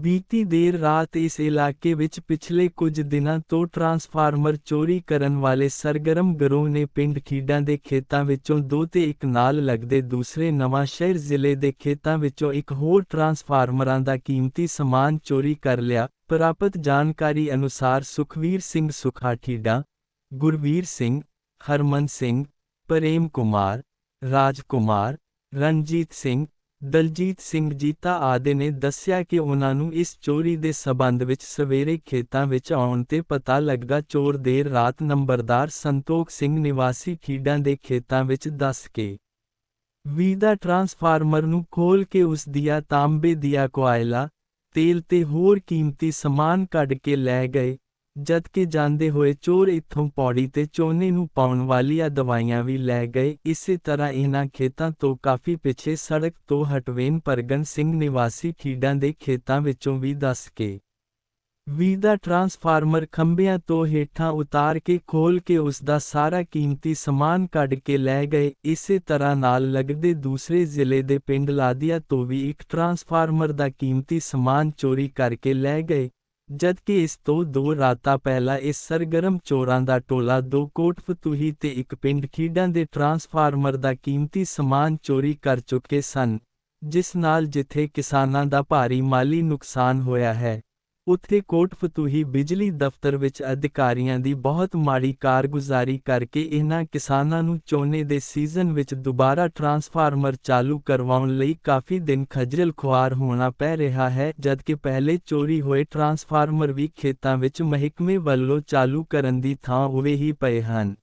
ਬੀਤੀ ਦੇਰ ਰਾਤ ਇਸ ਇਲਾਕੇ ਵਿੱਚ ਪਿਛਲੇ ਕੁਝ ਦਿਨਾਂ ਤੋਂ ਟਰਾਂਸਫਾਰਮਰ ਚੋਰੀ ਕਰਨ ਵਾਲੇ ਸਰਗਰਮ ਗਰੋਹ ਨੇ ਪਿੰਡ ਖੀਡਾਂ ਦੇ ਖੇਤਾਂ ਵਿੱਚੋਂ ਦੋ ਤੇ ਇੱਕ ਨਾਲ ਲੱਗਦੇ ਦੂਸਰੇ ਨਵਾਂ ਸ਼ਹਿਰ ਜ਼ਿਲ੍ਹੇ ਦੇ ਖੇਤਾਂ ਵਿੱਚੋਂ ਇੱਕ ਹੋਰ ਟਰਾਂਸਫਾਰਮਰਾਂ ਦਾ ਕੀਮਤੀ ਸਮਾਨ ਚੋਰੀ ਕਰ ਲਿਆ। ਪ੍ਰਾਪਤ ਜਾਣਕਾਰੀ ਅਨੁਸਾਰ ਸੁਖਵੀਰ ਸਿੰਘ ਸੁਖਾ ਖੀਡਾਂ ਗੁਰਵੀਰ ਸਿੰਘ, ਹਰਮਨ ਸਿੰਘ, ਪ੍ਰੇਮ ਕੁਮਾਰ, ਰਾਜ ਕੁਮਾਰ, ਰਣਜੀਤ ਸਿੰਘ ਦਲਜੀਤ ਸਿੰਘ ਜੀਤਾ ਆਦਿ ਨੇ ਦੱਸਿਆ ਕਿ ਉਹਨਾਂ ਨੂੰ ਇਸ ਚੋਰੀ ਦੇ ਸਬੰਧ ਵਿੱਚ ਸਵੇਰੇ ਖੇਤਾਂ ਵਿੱਚ ਆਉਣ ਤੇ ਪਤਾ ਲੱਗਾ। ਚੋਰ ਦੇਰ ਰਾਤ ਨੰਬਰਦਾਰ ਸੰਤੋਖ ਸਿੰਘ ਨਿਵਾਸੀ ਖੀਡਾਂ ਦੇ ਖੇਤਾਂ ਵਿੱਚ ਦੱਸ ਕੇ ਵੀ ਦਾ ਟਰਾਂਸਫਾਰਮਰ ਨੂੰ ਖੋਲ ਕੇ ਉਸ ਦੀਆਂ ਤਾਂਬੇ ਦੀਆਂ ਕੋਇਲਾ, ਤੇਲ ਤੇ ਹੋਰ ਕੀਮਤੀ ਸਮਾਨ ਕੱਢ ਕੇ ਲੈ ਗਏ। ਜਦ ਕਿ ਜਾਂਦੇ ਹੋਏ ਚੋਰ ਇੱਥੋਂ ਪੌੜੀ ਤੇ ਚੋਨੇ ਨੂੰ ਪਾਉਣ ਵਾਲੀਆਂ ਦਵਾਈਆਂ ਵੀ ਲੈ ਗਏ, ਇਸੇ ਤਰ੍ਹਾਂ ਇਹਨਾਂ ਖੇਤਾਂ ਤੋਂ ਕਾਫੀ ਪਿੱਛੇ ਸੜਕ ਤੋਂ ਹਟਵੇਨ ਪਰਗਨ ਸਿੰਘ ਨਿਵਾਸੀ ਖੀਡਾਂ ਦੇ ਖੇਤਾਂ ਵਿੱਚੋਂ ਵੀ ਦੱਸ ਕੇ ਵੀ ਦਾ ਟਰਾਂਸਫਾਰਮਰ ਖੰਭਿਆਂ ਤੋਂ ਹੇਠਾਂ ਉਤਾਰ ਕੇ ਖੋਲ ਕੇ ਉਸ ਦਾ ਸਾਰਾ ਕੀਮਤੀ ਸਮਾਨ ਕੱਢ ਕੇ ਲੈ ਗਏ, ਇਸੇ ਤਰ੍ਹਾਂ ਨਾਲ ਲੱਗਦੇ ਦੂਸਰੇ ਜ਼ਿਲ੍ਹੇ ਦੇ ਪਿੰਡ ਲਾਦੀਆ ਤੋਂ ਵੀ ਇੱਕ ਟਰਾਂਸਫਾਰਮਰ ਦਾ ਕੀਮਤੀ ਸਮਾਨ ਚੋਰੀ ਕਰਕੇ ਲੈ ਗਏ। ਜਦਕਿ ਇਸ ਤੋਂ ਦੋ ਰਾਤਾਂ ਪਹਿਲਾਂ ਇਸ ਸਰਗਰਮ ਚੋਰਾਂ ਦਾ ਟੋਲਾ ਦੋ ਕੋਟ ਫਤੂਹੀ ਤੇ ਇੱਕ ਪਿੰਡ ਖੀਡਾਂ ਦੇ ਟਰਾਂਸਫਾਰਮਰ ਦਾ ਕੀਮਤੀ ਸਮਾਨ ਚੋਰੀ ਕਰ ਚੁੱਕੇ ਸਨ, ਜਿਸ ਨਾਲ ਜਿੱਥੇ ਕਿਸਾਨਾਂ ਦਾ ਭਾਰੀ ਮਾਲੀ ਨੁਕਸਾਨ ਹੋਇਆ ਹੈ। ਉੱਥੇ ਕੋਟ ਫਤੂਹੀ ਬਿਜਲੀ ਦਫ਼ਤਰ ਵਿੱਚ ਅਧਿਕਾਰੀਆਂ ਦੀ ਬਹੁਤ ਮਾੜੀ ਕਾਰਗੁਜ਼ਾਰੀ ਕਰਕੇ ਇਹਨਾਂ ਕਿਸਾਨਾਂ ਨੂੰ ਝੋਨੇ ਦੇ ਸੀਜ਼ਨ ਵਿੱਚ ਦੁਬਾਰਾ ਟਰਾਂਸਫਾਰਮਰ ਚਾਲੂ ਕਰਵਾਉਣ ਲਈ ਕਾਫੀ ਦਿਨ ਖੱਜਲ ਖੁਆਰ ਹੋਣਾ ਪੈ ਰਿਹਾ ਹੈ, ਜਦਕਿ ਪਹਿਲੇ ਚੋਰੀ ਹੋਏ ਟਰਾਂਸਫਾਰਮਰ ਵੀ ਖੇਤਾਂ ਵਿੱਚ ਮਹਿਕਮੇ ਵੱਲੋਂ ਚਾਲੂ ਕਰਨ ਦੀ ਥਾਂ ਉਵੇਂ ਹੀ ਪਏ ਹਨ।